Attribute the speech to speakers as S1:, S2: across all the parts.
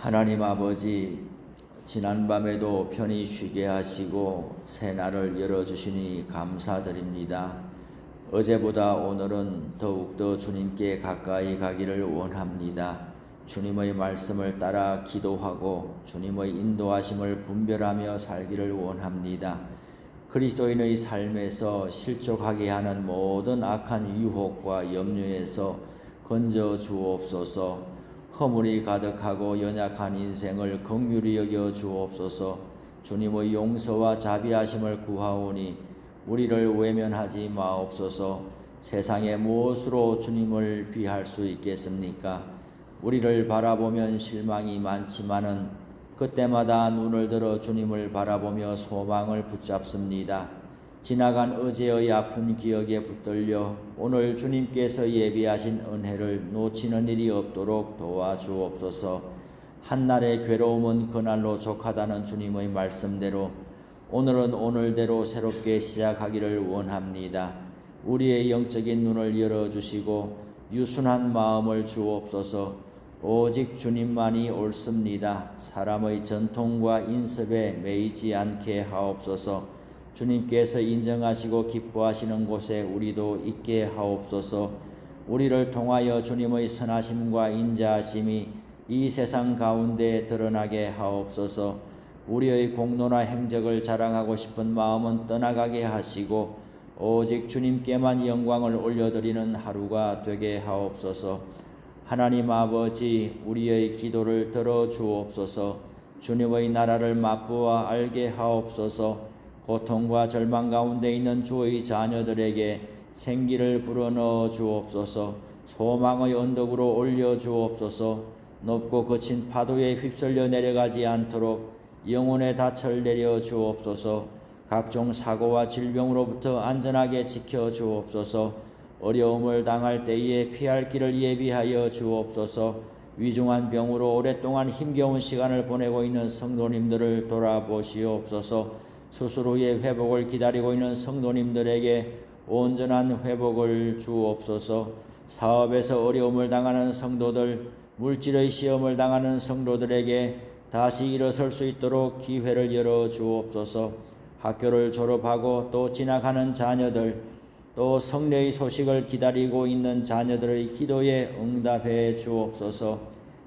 S1: 하나님 아버지 지난밤에도 편히 쉬게 하시고 새 날을 열어주시니 감사드립니다. 어제보다 오늘은 더욱더 주님께 가까이 가기를 원합니다. 주님의 말씀을 따라 기도하고 주님의 인도하심을 분별하며 살기를 원합니다. 그리스도인의 삶에서 실족하게 하는 모든 악한 유혹과 염려에서 건져 주옵소서. 허물이 가득하고 연약한 인생을 긍휼히 여겨 주옵소서. 주님의 용서와 자비하심을 구하오니 우리를 외면하지 마옵소서. 세상에 무엇으로 주님을 비할 수 있겠습니까? 우리를 바라보면 실망이 많지만은 그때마다 눈을 들어 주님을 바라보며 소망을 붙잡습니다. 지나간 어제의 아픈 기억에 붙들려 오늘 주님께서 예비하신 은혜를 놓치는 일이 없도록 도와주옵소서. 한날의 괴로움은 그날로 족하다는 주님의 말씀대로 오늘은 오늘대로 새롭게 시작하기를 원합니다. 우리의 영적인 눈을 열어주시고 유순한 마음을 주옵소서. 오직 주님만이 옳습니다. 사람의 전통과 인습에 매이지 않게 하옵소서. 주님께서 인정하시고 기뻐하시는 곳에 우리도 있게 하옵소서. 우리를 통하여 주님의 선하심과 인자하심이 이 세상 가운데 드러나게 하옵소서. 우리의 공로나 행적을 자랑하고 싶은 마음은 떠나가게 하시고 오직 주님께만 영광을 올려드리는 하루가 되게 하옵소서. 하나님 아버지 우리의 기도를 들어 주옵소서. 주님의 나라를 맛보아 알게 하옵소서. 고통과 절망 가운데 있는 주의 자녀들에게 생기를 불어넣어 주옵소서. 소망의 언덕으로 올려 주옵소서. 높고 거친 파도에 휩쓸려 내려가지 않도록 영혼의 닻을 내려 주옵소서. 각종 사고와 질병으로부터 안전하게 지켜 주옵소서. 어려움을 당할 때에 피할 길을 예비하여 주옵소서. 위중한 병으로 오랫동안 힘겨운 시간을 보내고 있는 성도님들을 돌아보시옵소서. 후에 회복을 기다리고 있는 성도님들에게 온전한 회복을 주옵소서. 사업에서 어려움을 당하는 성도들, 물질의 시험을 당하는 성도들에게 다시 일어설 수 있도록 기회를 열어 주옵소서. 학교를 졸업하고 또 지나가는 자녀들, 또 성례의 소식을 기다리고 있는 자녀들의 기도에 응답해 주옵소서.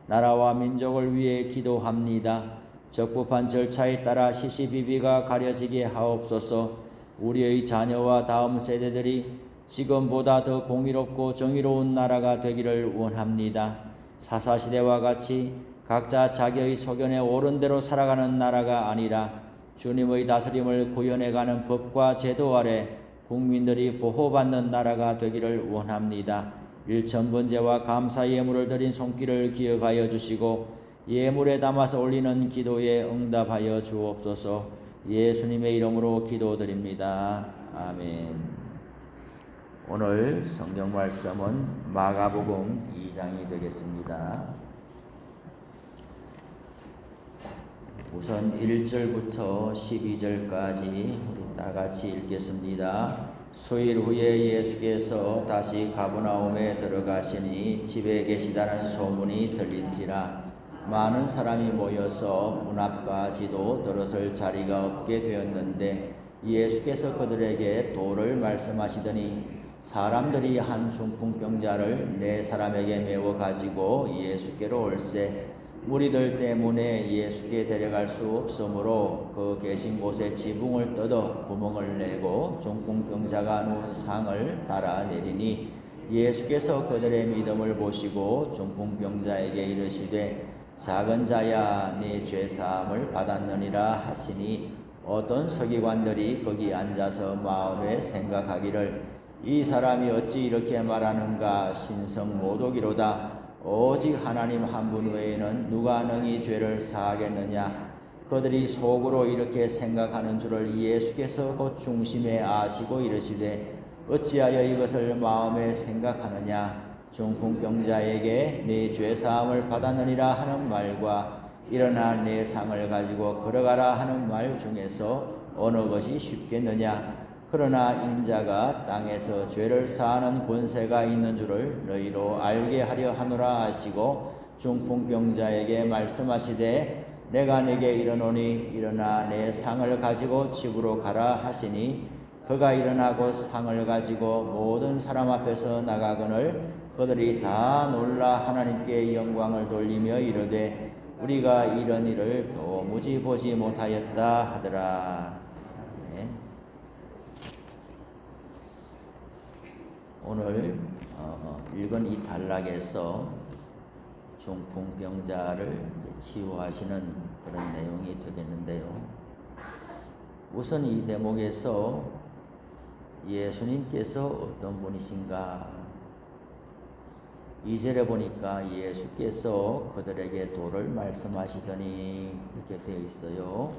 S1: 나라와 민족을 위해 기도합니다. 적법한 절차에 따라 시시비비가 가려지게 하옵소서. 우리의 자녀와 다음 세대들이 지금보다 더 공의롭고 정의로운 나라가 되기를 원합니다. 사사시대와 같이 각자 자기의 소견에 옳은 대로 살아가는 나라가 아니라 주님의 다스림을 구현해가는 법과 제도 아래 국민들이 보호받는 나라가 되기를 원합니다. 일천 번제와 감사 예물을 드린 손길을 기억하여 주시고 예물에 담아서 올리는 기도에 응답하여 주옵소서 예수님의 이름으로 기도드립니다. 아멘. 오늘 성경 말씀은 마가복음 2장이 되겠습니다. 우선 1절부터 12절까지 다 같이 읽겠습니다. 수일 후에 예수께서 다시 가브나움에 들어가시니 집에 계시다는 소문이 들린지라 많은 사람이 모여서 문 앞까지도 들어설 자리가 없게 되었는데 예수께서 그들에게 도를 말씀하시더니 사람들이 한 중풍병자를 네 사람에게 메워 가지고 예수께로 올세. 무리들 때문에 예수께 데려갈 수 없으므로 그 계신 곳에 지붕을 뜯어 구멍을 내고 중풍병자가 누운 상을 달아 내리니 예수께서 그들의 믿음을 보시고 중풍병자에게 이르시되 작은 자야 네 죄사함을 받았느니라 하시니 어떤 서기관들이 거기 앉아서 마음에 생각하기를 이 사람이 어찌 이렇게 말하는가 신성 모독이로다. 오직 하나님 한 분 외에는 누가 능히 죄를 사하겠느냐? 그들이 속으로 이렇게 생각하는 줄을 예수께서 곧 중심에 아시고 이르시되 어찌하여 이것을 마음에 생각하느냐 중풍병자에게 네 죄사함을 받았느니라 하는 말과 일어나 내 상을 가지고 걸어가라 하는 말 중에서 어느 것이 쉽겠느냐? 그러나 인자가 땅에서 죄를 사하는 권세가 있는 줄을 너희로 알게 하려 하노라 하시고 중풍병자에게 말씀하시되 내가 내게 이르노니 일어나 내 상을 가지고 집으로 가라 하시니 그가 일어나고 상을 가지고 모든 사람 앞에서 나가거늘 그들이 다 놀라 하나님께 영광을 돌리며 이르되 우리가 이런 일을 도무지 보지 못하였다 하더라. 오늘 어, 읽은 이 단락에서 중풍병자를 치유하시는 그런 내용이 되겠는데요. 우선 이 대목에서 예수님께서 어떤 분이신가? 2절에 보니까 예수께서 그들에게 도를 말씀하시더니 이렇게 되어 있어요.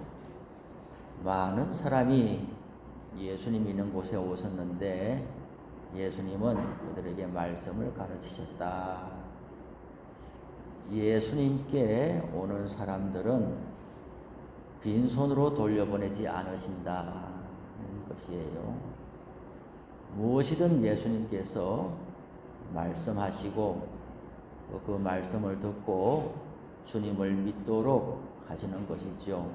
S1: 많은 사람이 예수님 있는 곳에 오셨는데 예수님은 그들에게 말씀을 가르치셨다. 예수님께 오는 사람들은 빈손으로 돌려보내지 않으신다는 것이에요. 무엇이든 예수님께서 말씀하시고 또그 말씀을 듣고 주님을 믿도록 하시는 것이죠.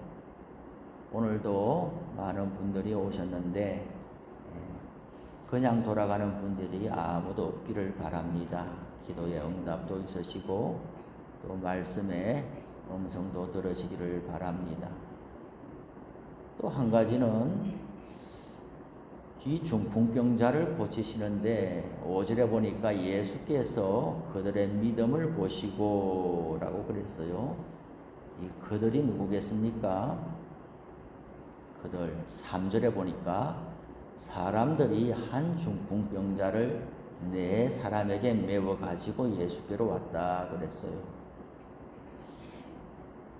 S1: 오늘도 많은 분들이 오셨는데 예, 그냥 돌아가는 분들이 아무도 없기를 바랍니다. 기도의 응답도 있으시고 또 말씀의 음성도 들으시기를 바랍니다. 또 한 가지는 이 중풍병자를 고치시는데 5절에 보니까 예수께서 그들의 믿음을 보시고 라고 그랬어요. 이 그들이 누구겠습니까? 그들 3절에 보니까 사람들이 한 중풍병자를 네 사람에게 메워 가지고 예수께로 왔다 그랬어요.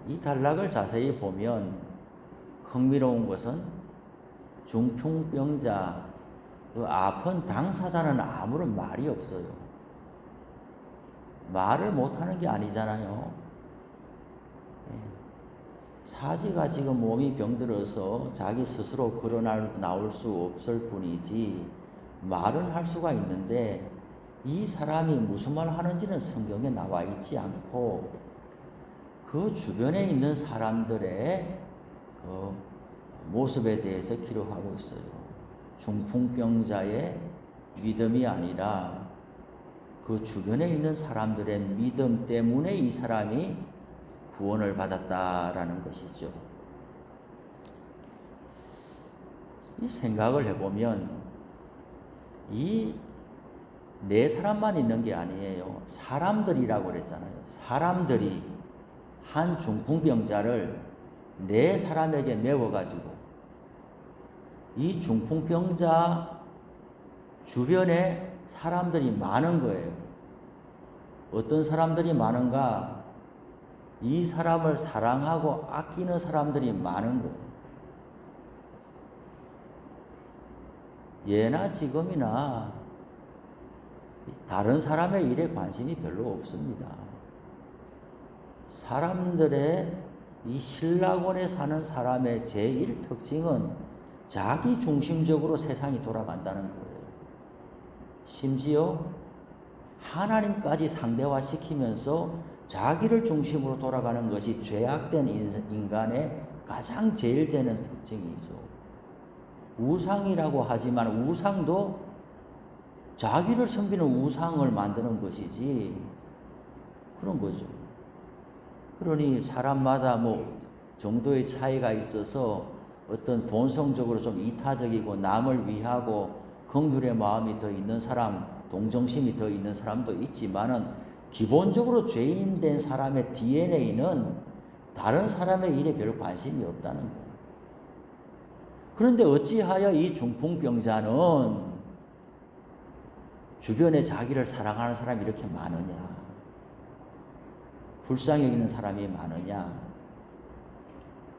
S1: 이 단락을 자세히 보면 흥미로운 것은 중풍병자, 그 아픈 당사자는 아무런 말이 없어요. 말을 못하는 게 아니잖아요. 예. 사지가 지금 몸이 병들어서 자기 스스로 걸어 나올 수 없을 뿐이지 말은 할 수가 있는데 이 사람이 무슨 말 하는지는 성경에 나와 있지 않고 그 주변에 있는 사람들의 그 모습에 대해서 기록하고 있어요. 중풍병자의 믿음이 아니라 그 주변에 있는 사람들의 믿음 때문에 이 사람이 구원을 받았다라는 것이죠. 이 생각을 해보면 이 네 사람만 있는 게 아니에요. 사람들이라고 그랬잖아요. 사람들이 한 중풍병자를 네 사람에게 메워가지고 이 중풍병자 주변에 사람들이 많은 거예요. 어떤 사람들이 많은가? 이 사람을 사랑하고 아끼는 사람들이 많은 거예요. 예나 지금이나 다른 사람의 일에 관심이 별로 없습니다. 사람들의 이 신라곤에 사는 사람의 제일 특징은 자기 중심적으로 세상이 돌아간다는 거예요. 심지어 하나님까지 상대화 시키면서 자기를 중심으로 돌아가는 것이 죄악된 인간의 가장 제일 되는 특징이죠. 우상이라고 하지만 우상도 자기를 섬기는 우상을 만드는 것이지 그런 거죠. 그러니 사람마다 뭐 정도의 차이가 있어서 어떤 본성적으로 좀 이타적이고 남을 위하고 긍휼의 마음이 더 있는 사람, 동정심이 더 있는 사람도 있지만은 기본적으로 죄인 된 사람의 DNA는 다른 사람의 일에 별 관심이 없다는 거예요. 그런데 어찌하여 이 중풍병자는 주변에 자기를 사랑하는 사람이 이렇게 많으냐? 불쌍히 여기는 사람이 많으냐?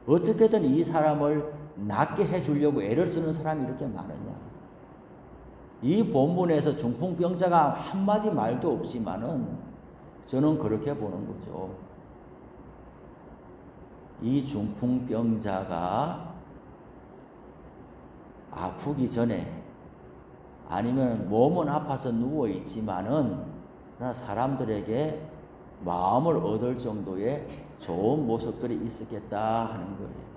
S1: 어떻게든 이 사람을 낫게 해주려고 애를 쓰는 사람이 이렇게 많으냐? 이 본문에서 중풍병자가 한마디 말도 없지만은 저는 그렇게 보는 거죠. 이 중풍병자가 아프기 전에 아니면 몸은 아파서 누워 있지만은 사람들에게 마음을 얻을 정도의 좋은 모습들이 있었겠다 하는 거예요.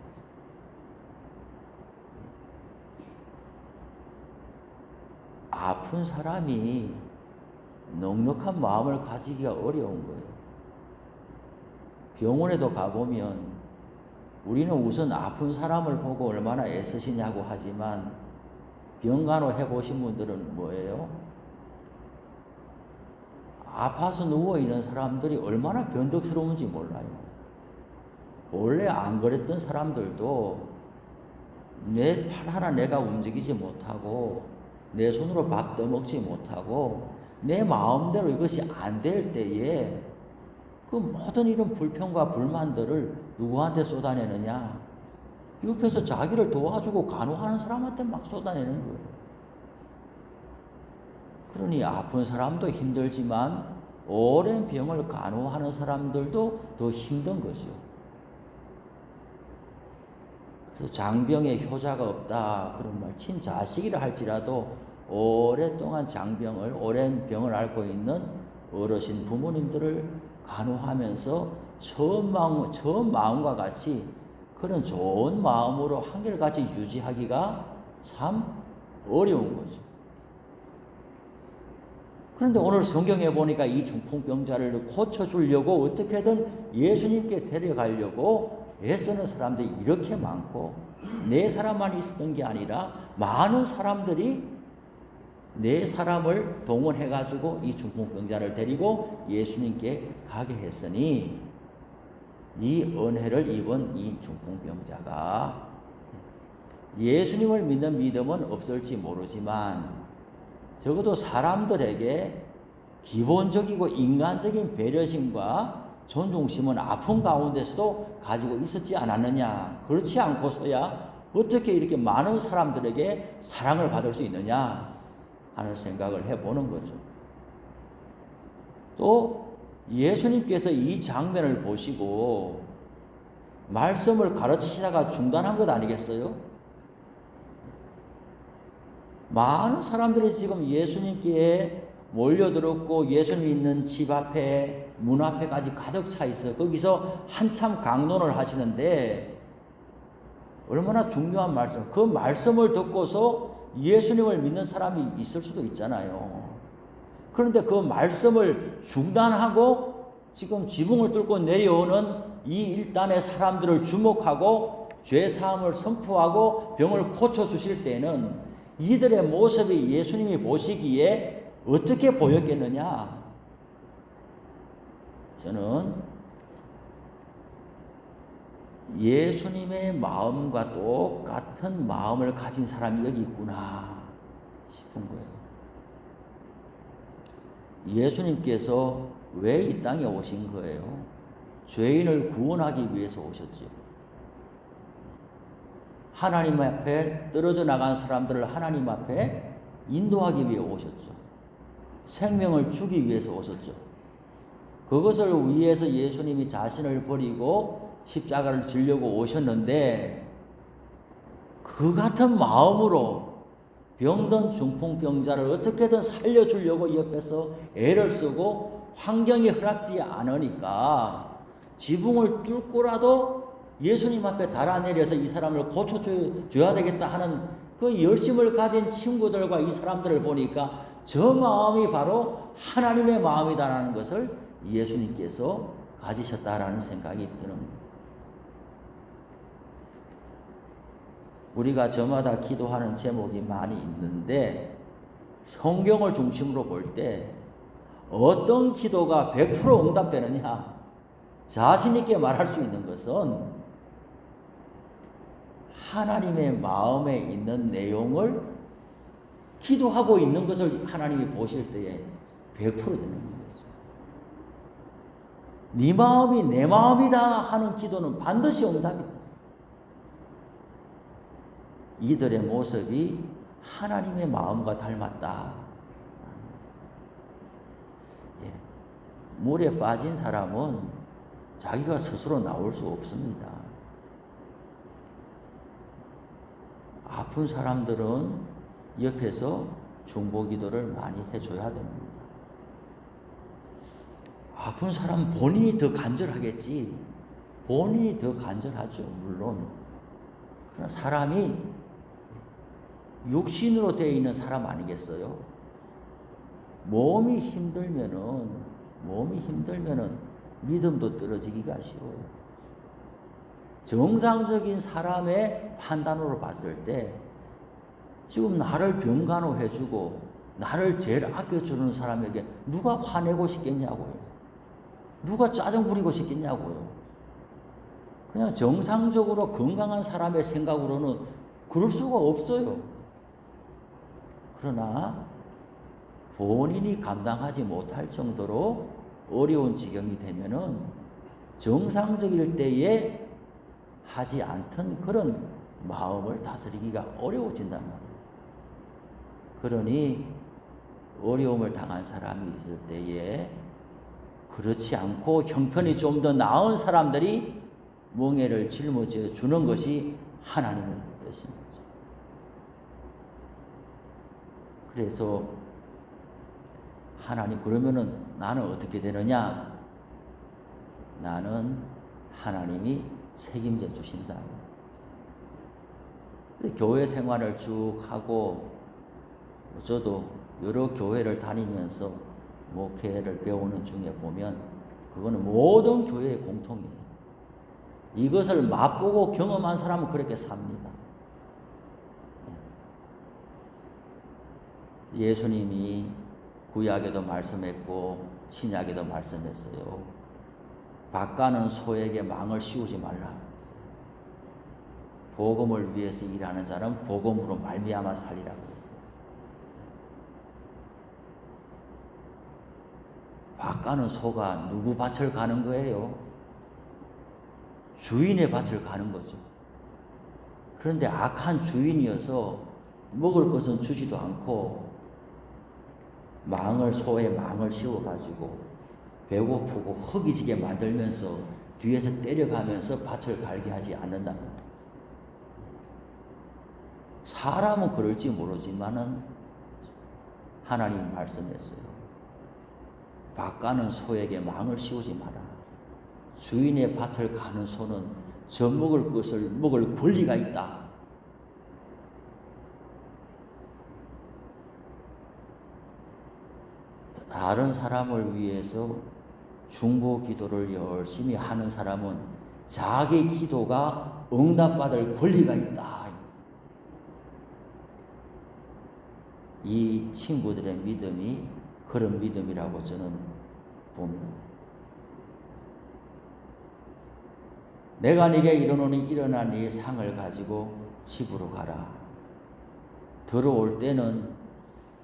S1: 아픈 사람이 넉넉한 마음을 가지기가 어려운 거예요. 병원에도 가보면 우리는 우선 아픈 사람을 보고 얼마나 애쓰시냐고 하지만 병간호 해보신 분들은 뭐예요? 아파서 누워 있는 사람들이 얼마나 변덕스러운지 몰라요. 원래 안 그랬던 사람들도 내 팔 하나 내가 움직이지 못하고 내 손으로 밥 떠먹지 못하고 내 마음대로 이것이 안 될 때에 그 모든 이런 불평과 불만들을 누구한테 쏟아내느냐? 옆에서 자기를 도와주고 간호하는 사람한테 막 쏟아내는 거예요. 그러니 아픈 사람도 힘들지만 오랜 병을 간호하는 사람들도 더 힘든 거죠. 그래서 장병에 효자가 없다 그런 말 친자식이라 할지라도 오랫동안 장병을 오랜 병을 앓고 있는 어르신 부모님들을 간호하면서 처음 마음 처음 마음과 같이 그런 좋은 마음으로 한결같이 유지하기가 참 어려운 거죠. 그런데 오늘 성경에 보니까 이 중풍병자를 고쳐주려고 어떻게든 예수님께 데려가려고 애쓰는 사람들이 이렇게 많고 네 사람만 있었던 게 아니라 많은 사람들이 네 사람을 동원해가지고 이 중풍병자를 데리고 예수님께 가게 했으니 이 은혜를 입은 이 중풍병자가 예수님을 믿는 믿음은 없을지 모르지만 적어도 사람들에게 기본적이고 인간적인 배려심과 존중심은 아픈 가운데서도 가지고 있었지 않았느냐. 그렇지 않고서야 어떻게 이렇게 많은 사람들에게 사랑을 받을 수 있느냐 하는 생각을 해보는 거죠. 또 예수님께서 이 장면을 보시고 말씀을 가르치시다가 중단한 것 아니겠어요? 많은 사람들이 지금 예수님께 몰려들었고 예수님 있는 집 앞에 문 앞에까지 가득 차 있어. 거기서 한참 강론을 하시는데 얼마나 중요한 말씀. 그 말씀을 듣고서 예수님을 믿는 사람이 있을 수도 있잖아요. 그런데 그 말씀을 중단하고 지금 지붕을 뚫고 내려오는 이 일단의 사람들을 주목하고 죄 사함을 선포하고 병을 고쳐 주실 때는 이들의 모습이 예수님이 보시기에 어떻게 보였겠느냐? 저는 예수님의 마음과 똑같은 마음을 가진 사람이 여기 있구나 싶은 거예요. 예수님께서 왜 이 땅에 오신 거예요? 죄인을 구원하기 위해서 오셨죠. 하나님 앞에 떨어져 나간 사람들을 하나님 앞에 인도하기 위해 오셨죠. 생명을 주기 위해서 오셨죠. 그것을 위해서 예수님이 자신을 버리고 십자가를 지려고 오셨는데 그 같은 마음으로 병든 중풍병자를 어떻게든 살려주려고 옆에서 애를 쓰고 환경이 허락지 않으니까 지붕을 뚫고라도 예수님 앞에 달아내려서 이 사람을 고쳐줘야 되겠다 하는 그 열심을 가진 친구들과 이 사람들을 보니까 저 마음이 바로 하나님의 마음이다라는 것을 예수님께서 가지셨다라는 생각이 드는 거예요. 우리가 저마다 기도하는 제목이 많이 있는데 성경을 중심으로 볼 때 어떤 기도가 100% 응답되느냐 자신 있게 말할 수 있는 것은 하나님의 마음에 있는 내용을 기도하고 있는 것을 하나님이 보실 때에 100% 되는 거죠. 네 마음이 내 마음이다 하는 기도는 반드시 응답이다. 이들의 모습이 하나님의 마음과 닮았다. 예. 물에 빠진 사람은 자기가 스스로 나올 수 없습니다. 아픈 사람들은 옆에서 중보 기도를 많이 해줘야 됩니다. 아픈 사람 본인이 더 간절하겠지. 본인이 더 간절하죠, 물론. 그러나 사람이 육신으로 되어 있는 사람 아니겠어요? 몸이 힘들면은, 몸이 힘들면은 믿음도 떨어지기가 쉬워요. 정상적인 사람의 판단으로 봤을 때 지금 나를 병간호 해주고 나를 제일 아껴주는 사람에게 누가 화내고 싶겠냐고요. 누가 짜증 부리고 싶겠냐고요. 그냥 정상적으로 건강한 사람의 생각으로는 그럴 수가 없어요. 그러나 본인이 감당하지 못할 정도로 어려운 지경이 되면은 정상적일 때에 하지 않던 그런 마음을 다스리기가 어려워진단 말이에요. 그러니 어려움을 당한 사람이 있을 때에 그렇지 않고 형편이 좀 더 나은 사람들이 멍해를 짊어져 주는 것이 하나님의 뜻인 거죠. 그래서 하나님 그러면은 나는 어떻게 되느냐? 나는 하나님이 책임져 주신다. 교회 생활을 쭉 하고 저도 여러 교회를 다니면서 목회를 배우는 중에 보면 그거는 모든 교회의 공통이에요. 이것을 맛보고 경험한 사람은 그렇게 삽니다. 예수님이 구약에도 말씀했고 신약에도 말씀했어요. 바가는 소에게 망을 씌우지 말라. 복음을 위해서 일하는 자는 복음으로 말미암아 살리라고 했어요. 바가는 소가 누구 밭을 가는 거예요? 주인의 밭을 가는 거죠. 그런데 악한 주인이어서 먹을 것은 주지도 않고 망을 소에 망을 씌워 가지고 배고프고 허기지게 만들면서 뒤에서 때려가면서 밭을 갈게 하지 않는다. 사람은 그럴지 모르지만은 하나님 말씀했어요. 밭가는 소에게 망을 씌우지 마라. 주인의 밭을 가는 소는 저 먹을 것을 먹을 권리가 있다. 다른 사람을 위해서 중보 기도를 열심히 하는 사람은 자기 기도가 응답받을 권리가 있다. 이 친구들의 믿음이 그런 믿음이라고 저는 봅니다. 내가 네게 이르노니 일어나 네 상을 가지고 집으로 가라. 들어올 때는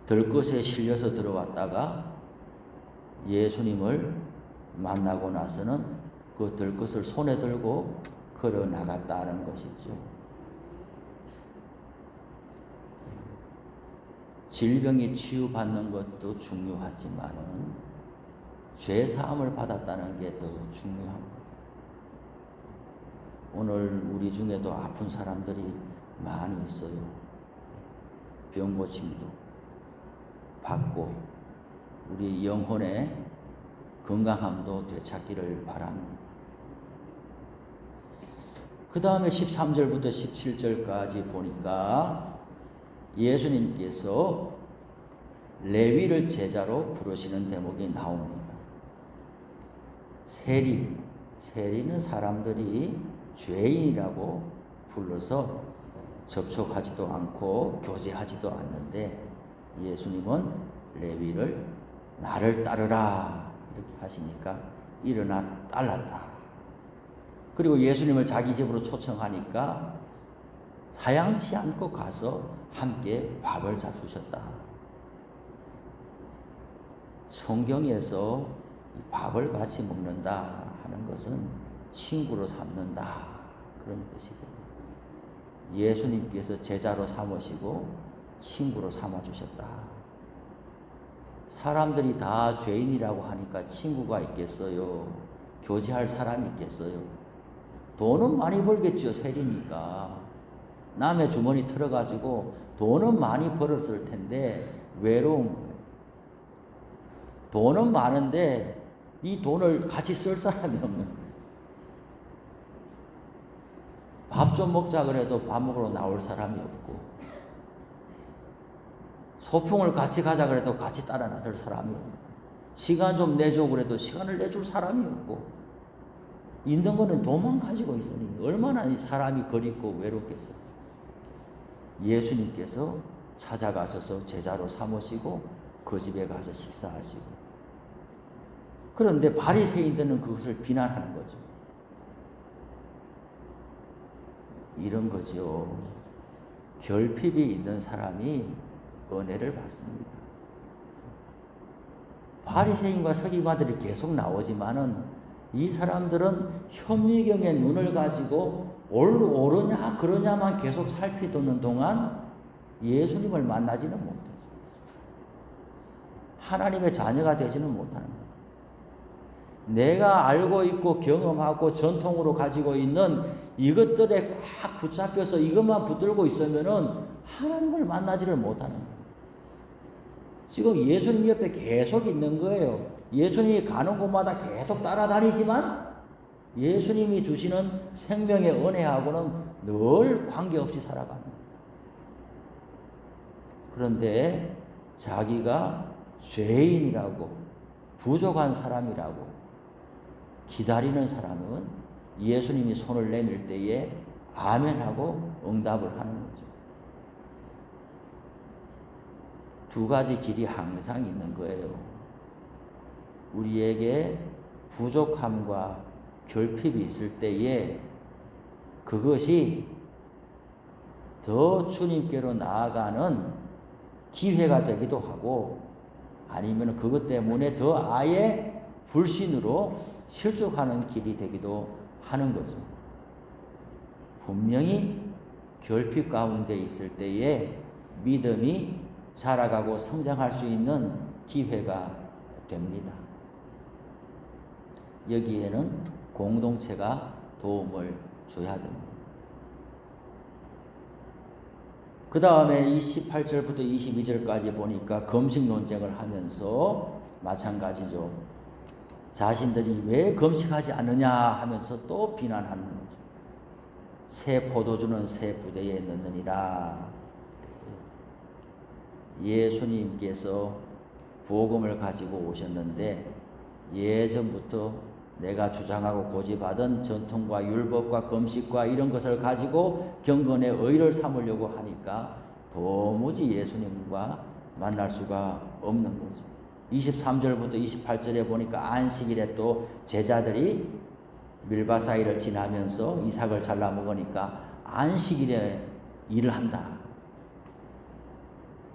S1: 들것에 실려서 들어왔다가 예수님을 만나고 나서는 그 들 것을 손에 들고 걸어 나갔다는 것이죠. 질병이 치유받는 것도 중요하지만은 죄 사함을 받았다는 게 더 중요합니다. 오늘 우리 중에도 아픈 사람들이 많이 있어요. 병 고침도 받고 우리 영혼의 건강함도 되찾기를 바랍니다. 그 다음에 13절부터 17절까지 보니까 예수님께서 레위를 제자로 부르시는 대목이 나옵니다. 세리, 세리는 사람들이 죄인이라고 불러서 접촉하지도 않고 교제하지도 않는데 예수님은 레위를 나를 따르라 이렇게 하시니까 일어나 따랐다. 그리고 예수님을 자기 집으로 초청하니까 사양치 않고 가서 함께 밥을 사주셨다. 성경에서 밥을 같이 먹는다 하는 것은 친구로 삼는다 그런 뜻이거든요. 예수님께서 제자로 삼으시고 친구로 삼아 주셨다. 사람들이 다 죄인이라고 하니까 친구가 있겠어요. 교제할 사람이 있겠어요. 돈은 많이 벌겠죠, 세리니까. 남의 주머니 털어가지고 돈은 많이 벌었을 텐데 외로운 거예요. 돈은 많은데 이 돈을 같이 쓸 사람이 없는 거예요. 밥 좀 먹자 그래도 밥 먹으러 나올 사람이 없고 소풍을 같이 가자 그래도 같이 따라 나설 사람이 없고 시간 좀 내줘 그래도 시간을 내줄 사람이 없고 있는 거는 돈만 가지고 있으니 얼마나 이 사람이 그립고 외롭겠어. 예수님께서 찾아가셔서 제자로 삼으시고 그 집에 가서 식사하시고 그런데 바리새인들은 그것을 비난하는 거죠. 이런 거죠. 결핍이 있는 사람이 은혜를 받습니다. 바리새인과 서기관들이 계속 나오지만은 이 사람들은 현미경의 눈을 가지고 올, 옳으냐 그러냐만 계속 살피도는 동안 예수님을 만나지는 못하죠. 하나님의 자녀가 되지는 못하는 거예요. 내가 알고 있고 경험하고 전통으로 가지고 있는 이것들에 꽉 붙잡혀서 이것만 붙들고 있으면은 하나님을 만나지를 못하는 거예요. 지금 예수님 옆에 계속 있는 거예요. 예수님이 가는 곳마다 계속 따라다니지만 예수님이 주시는 생명의 은혜하고는 늘 관계없이 살아가는. 그런데 자기가 죄인이라고 부족한 사람이라고 기다리는 사람은 예수님이 손을 내밀 때에 아멘하고 응답을 하는 거죠. 두 가지 길이 항상 있는 거예요. 우리에게 부족함과 결핍이 있을 때에 그것이 더 주님께로 나아가는 기회가 되기도 하고 아니면 그것 때문에 더 아예 불신으로 실족하는 길이 되기도 하는 거죠. 분명히 결핍 가운데 있을 때에 믿음이 자라가고 성장할 수 있는 기회가 됩니다. 여기에는 공동체가 도움을 줘야 됩니다. 그 다음에 이 18절부터 22절까지 보니까 검식 논쟁을 하면서 마찬가지죠. 자신들이 왜 검식하지 않느냐 하면서 또 비난하는 거죠. 새 포도주는 새 부대에 넣느니라. 예수님께서 복음을 가지고 오셨는데 예전부터 내가 주장하고 고집하던 전통과 율법과 금식과 이런 것을 가지고 경건의 의를 삼으려고 하니까 도무지 예수님과 만날 수가 없는 거죠. 23절부터 28절에 보니까 안식일에 또 제자들이 밀바 사이를 지나면서 이삭을 잘라 먹으니까 안식일에 일을 한다.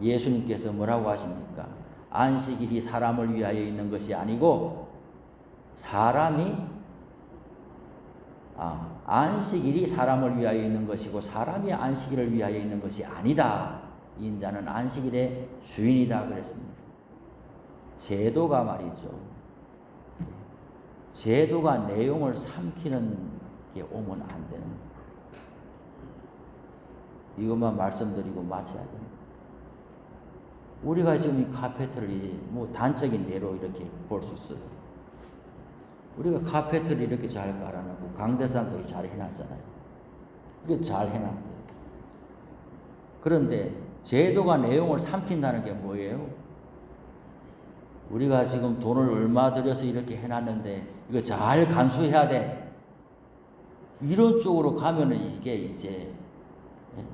S1: 예수님께서 뭐라고 하십니까? 안식일이 사람을 위하여 있는 것이 아니고 사람이 아, 안식일이 사람을 위하여 있는 것이고 사람이 안식일을 위하여 있는 것이 아니다. 인자는 안식일의 주인이다 그랬습니다. 제도가 말이죠. 제도가 내용을 삼키는 게 오면 안 되는 이것만 말씀드리고 마쳐야 됩니다. 우리가 지금 이 카페트를 뭐 단적인 예로 이렇게 볼 수 있어요. 우리가 카페트를 이렇게 잘 깔아놓고 강대상도 잘 해놨잖아요. 이게 잘 해놨어요. 그런데 제도가 내용을 삼킨다는 게 뭐예요? 우리가 지금 돈을 얼마 들여서 이렇게 해놨는데 이거 잘 간수해야 돼. 이런 쪽으로 가면은 이게 이제 예?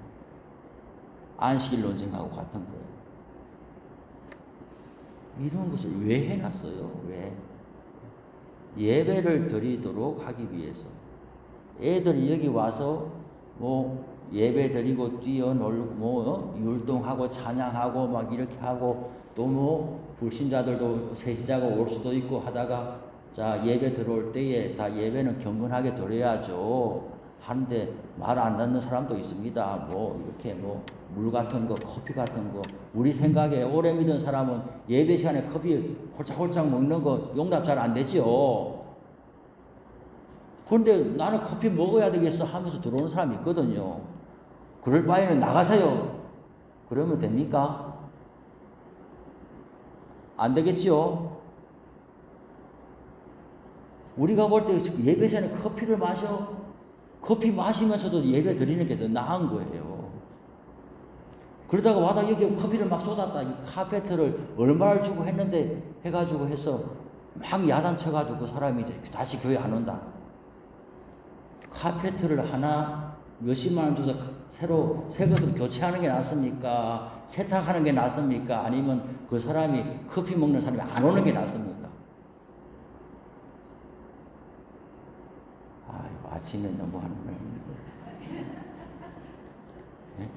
S1: 안식일 논쟁하고 같은 거예요. 이런 것을 왜 해놨어요? 왜? 예배를 드리도록 하기 위해서. 애들이 여기 와서 뭐 예배 드리고 뛰어놀고 뭐 어? 율동하고 찬양하고 막 이렇게 하고 또 뭐 불신자들도 세시자가 올 수도 있고 하다가 자 예배 들어올 때에 다 예배는 경건하게 드려야죠. 하는데 말 안 듣는 사람도 있습니다. 뭐 이렇게 뭐 물 같은 거, 커피 같은 거. 우리 생각에 오래 믿은 사람은 예배 시간에 커피 홀짝홀짝 먹는 거 용납 잘 안 되죠. 그런데 나는 커피 먹어야 되겠어 하면서 들어오는 사람이 있거든요. 그럴 바에는 나가세요. 그러면 됩니까? 안 되겠지요? 우리가 볼 때 예배 전에 커피를 마셔. 커피 마시면서도 예배 드리는 게 더 나은 거예요. 그러다가 와다 여기 커피를 막 쏟았다. 이 카페트를 얼마를 주고 했는데 해가지고 해서 막 야단 쳐가지고 그 사람이 이제 다시 교회 안 온다. 카페트를 하나 몇십만 원 줘서 새로 새 것으로 교체하는 게 낫습니까? 세탁하는 게 낫습니까? 아니면 그 사람이 커피 먹는 사람이 안 오는 게 낫습니까? 아, 아침에 하는 거예요. 예?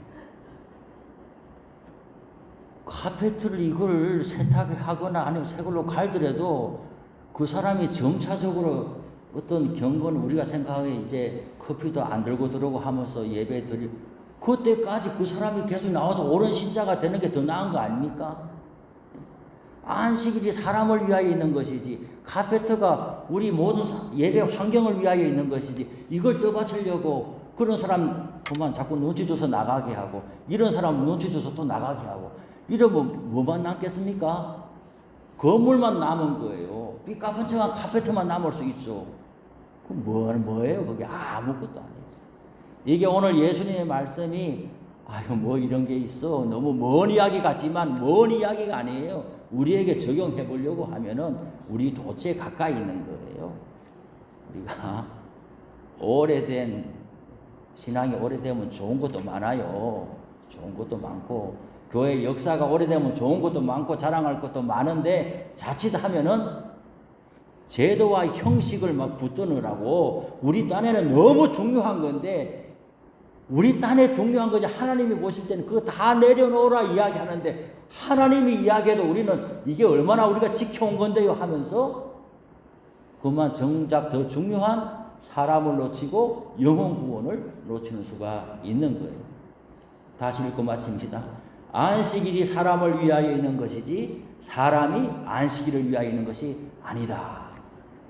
S1: 카페트를 이걸 세탁하거나 아니면 새 걸로 갈더라도 그 사람이 점차적으로 어떤 경고는 우리가 생각하기에 이제 커피도 안 들고 들어오고 하면서 예배 드리 그때까지 그 사람이 계속 나와서 옳은 신자가 되는 게 더 나은 거 아닙니까? 안식일이 사람을 위하여 있는 것이지 카페트가 우리 모든 사- 예배 환경을 위하여 있는 것이지 이걸 떠받치려고 그런 사람 그만 자꾸 눈치 줘서 나가게 하고 이런 사람 눈치 줘서 또 나가게 하고 이러면 뭐만 남겠습니까? 건물만 남은 거예요. 삐까번쩍한 카페트만 남을 수 있죠. 그 뭐, 뭐예요? 그게 아무것도 아니에요. 이게 오늘 예수님의 말씀이 아유 뭐 이런 게 있어 너무 먼 이야기 같지만 먼 이야기가 아니에요. 우리에게 적용해 보려고 하면은 우리 도처에 가까이 있는 거예요. 우리가 오래된 신앙이 오래되면 좋은 것도 많아요. 좋은 것도 많고 교회 역사가 오래되면 좋은 것도 많고 자랑할 것도 많은데 자칫하면은 제도와 형식을 막 붙드느라고 우리 딴에는 너무 중요한 건데 우리 딴에 중요한 거지 하나님이 보실 때는 그거 다 내려놓으라 이야기하는데 하나님이 이야기해도 우리는 이게 얼마나 우리가 지켜온 건데요 하면서 그만 정작 더 중요한 사람을 놓치고 영혼 구원을 놓치는 수가 있는 거예요. 다시 읽고 마칩니다. 안식일이 사람을 위하여 있는 것이지 사람이 안식일을 위하여 있는 것이 아니다.